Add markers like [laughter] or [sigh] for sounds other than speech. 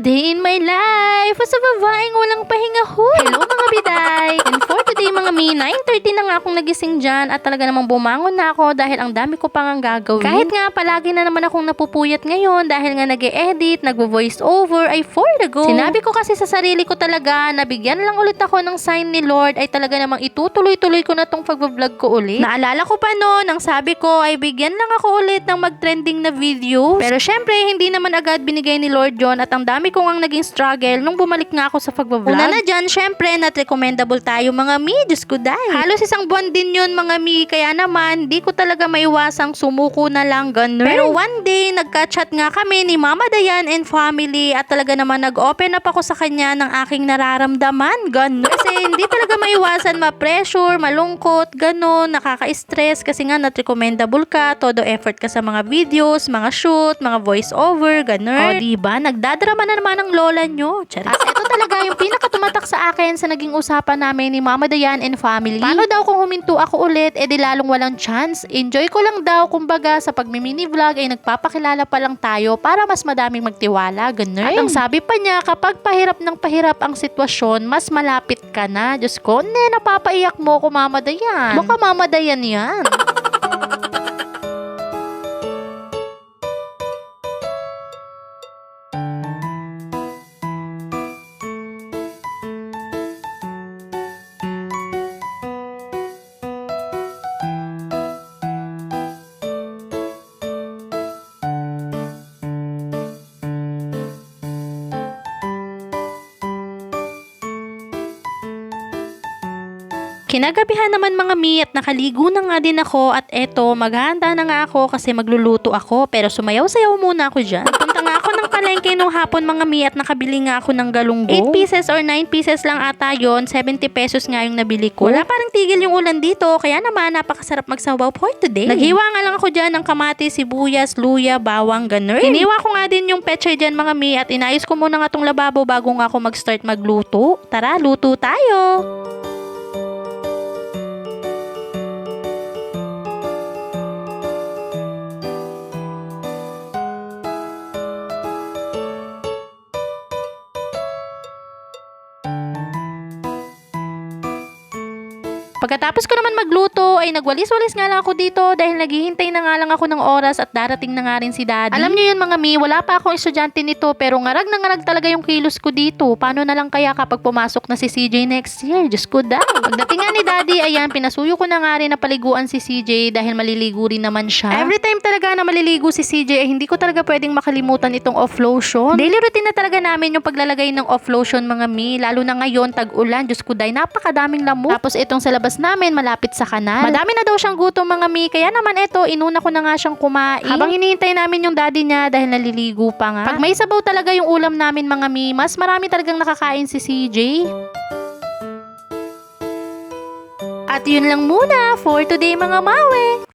day in my life sa babaeng walang pahinga ho. Hello mga biday! And for today mga mi, 9.30 na nga akong nagising dyan at talaga namang bumangon na ako dahil ang dami ko pang ang gagawin. Kahit nga palagi na naman akong napupuyat ngayon dahil nga nag edit nagvo-voice over ay for the go. Sinabi ko kasi sa sarili ko talaga na bigyan lang ulit ako ng sign ni Lord ay talaga namang itutuloy-tuloy ko na tong pagbablog ko ulit. Naalala ko pa noon, ang sabi ko ay bigyan lang ako ulit ng mag-trending na video. Pero syempre, hindi naman agad binigay ni Lord John at ang dami kong ang naging struggle nung bumalik nga ako sa pagbablog. Una na dyan, syempre, not recommendable tayo mga mi. Diyos ko dahil. Halos isang buwan din yun mga mi. Kaya naman, di ko talaga maiwasang sumuko na lang ganun. Pero one day, nagka-chat nga kami ni Mama Dayan and family at talaga naman nag-open up ako sa kanya ng aking nararamdaman. Ganun. Kasi [laughs] hindi talaga maiwasan ma-pressure, malungkot, ganun, nakaka-stress kasi nga not recommendable ka, todo effort ka sa mga videos, mga shoot, mga voice over, ganun. O diba, nagdadrama na naman ang lola nyo. Charis. At ito talaga yung pinakatumatak sa akin sa naging usapan namin ni Mama Dayan and family. Paano daw kung huminto ako ulit, edi lalong walang chance. Enjoy ko lang daw, kumbaga sa pagmimini vlog ay nagpapakilala pa lang tayo para mas madaming magtiwala, ganun. At ang sabi pa niya, kapag pahirap ng pahirap ang sitwasyon, mas malapit ka na. Diyos ko, ne, napapaiyak mo ko, Mama Dayan. Mukha Mama Dayan yan. [laughs] Kinagabihan naman mga mi at nakaligo na nga din ako at eto maghahanda na nga ako kasi magluluto ako pero sumayaw-sayaw muna ako dyan. Punta nga ako ng palengke nung hapon mga mi at nakabili nga ako ng galunggo. 8 pieces or 9 pieces lang ata yon 70 pesos nga yung nabili ko. Wala parang tigil yung ulan dito kaya naman napakasarap magsawaw for today. Naghiwa nga lang ako dyan ng kamatis, sibuyas, luya, bawang, ganun. Iniwa ko nga din yung pechay dyan mga mi at inayos ko muna nga tong lababo bago nga ako mag-start magluto. Tara, luto tayo! Pagkatapos ko naman magluto, ay nagwalis-walis nga lang ako dito dahil naghihintay na nga lang ako ng oras at darating na nga rin si daddy. Alam niyo yun mga mi, wala pa akong estudyante nito pero ngarag na ngarag talaga yung kilos ko dito. Paano na lang kaya kapag pumasok na si CJ next year? Diyos ko daw. Pagdating nga ni daddy, ayan, pinasuyo ko na nga rin na paliguan si CJ dahil maliligo rin naman siya. Every time talaga na maliligo si CJ, ay hindi ko talaga pwedeng makalimutan itong off lotion. Daily routine na talaga namin yung paglalagay ng off lotion mga mi, lalo na ngayon, tag-ulan, Diyos ko dahil napakadaming lamok. Tapos itong sa labas namin, malapit sa kanal. Madami na daw siyang gutom mga mi, kaya naman ito, inuna ko na nga siyang kumain. Habang hinihintay namin yung daddy niya dahil naliligo pa nga. Pag may sabaw talaga yung ulam namin mga mi, mas marami talagang nakakain si CJ. At yun lang muna for today mga mawe.